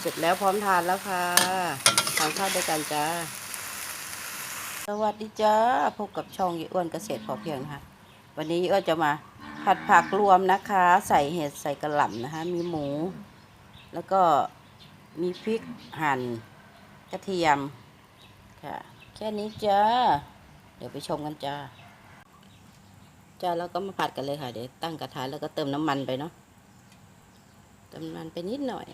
เสร็จแล้วพร้อมทานแล้วค่ะทานข้าวด้วยกันจ้า สวัสดีจ้า พบกับช่องยี่อ้วนเกษตรพอเพียงนะคะวันนี้ยี่อ้วนจะมาผัดผักรวมนะคะ ใส่เห็ดใส่กระหล่ำนะคะ มีหมู แล้วก็มีพริกหั่นกระเทียมค่ะแค่นี้จ้า เดี๋ยวไปชมกันจ้าจ้าแล้วก็มาผัดกันเลยค่ะ เดี๋ยวตั้งกระทะแล้วก็เติมน้ำมันไปเนาะเติมน้ำมันไปนิดหน่อย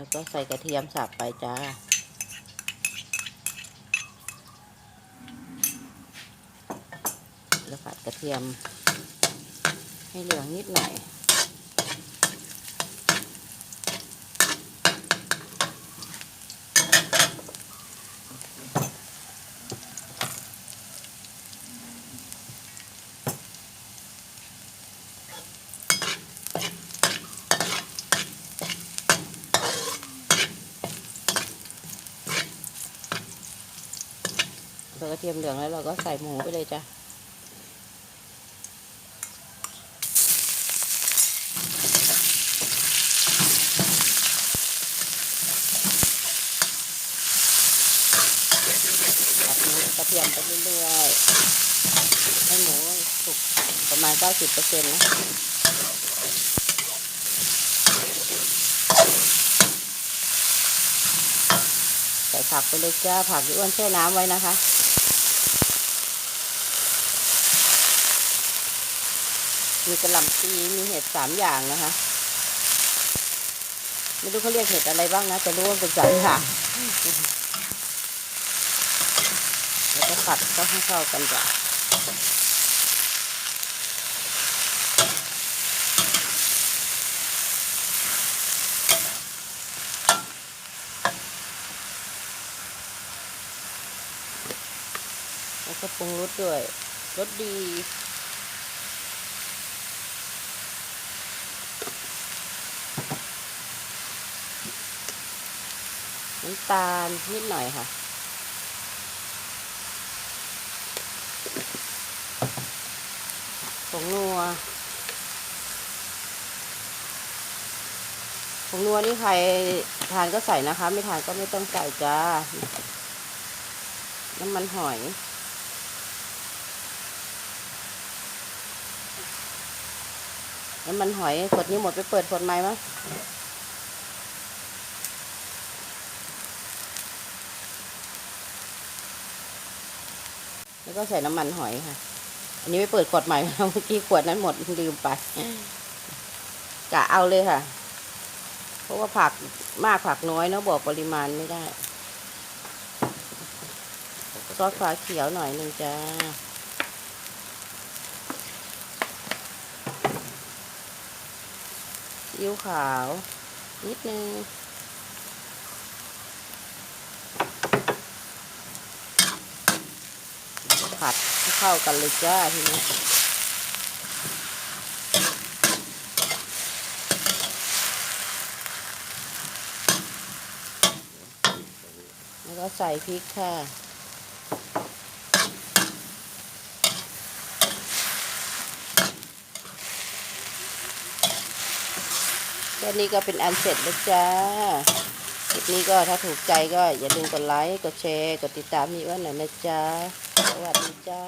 แล้วก็ใส่กระเทียมสับไปจ้า แล้วผัดกระเทียมให้เหลืองนิดหน่อย พอกระเทียมเหลืองแล้วเราก็ใส่หมูไปเลยจ้ะผัดหมูกระเทียมไปเรื่อยๆให้หมูสุกประมาณ 90%นะใส่ผักไปเลยจ้าผักที่อ้วนแช่น้ำไว้นะคะ มีกระหล่ำปีมีเห็ดสามอย่างนะคะ ไม่รู้เขาเรียกเห็ดอะไรบ้างนะแต่รู้ว่าเป็นสามอย่างแล้วก็ผัดก็ให้เข้ากันจ้ะแล้วก็ปรุงรสด้วยรสดี น้ำตาลนิดหน่อยค่ะ ผงนัว ผงนัวนี่ใครทานก็ใส่นะคะ ไม่ทานก็ไม่ต้องใส่จ้า น้ำมันหอยน้ำมันหอยขวดนี้หมดไปเปิดขวดใหม่มั้ย แล้วก็ใส่น้ำมันหอยค่ะ อันนี้ไม่เปิดขวดใหม่เมื่อกี้ขวดนั้นหมดลืมไปกะเอาเลยค่ะ เพราะว่าผักมากผักน้อยเนาะบอกปริมาณไม่ได้ ซอสฟ้าเขียวหน่อยหนึ่งจ้าซีอิ๊วขาว นิดนึง ผัดให้เข้ากันเลยจ้าทีนี้แล้วก็ใส่พริกค่ะแค่นี้ก็เป็นอันเสร็จแล้วจ้า คลิปนี้ก็ถ้าถูกใจก็อย่าลืมกดไลค์ กดแชร์ กดติดตามมี่ว่าหน่อยนะจ๊ะ สวัสดีจ้า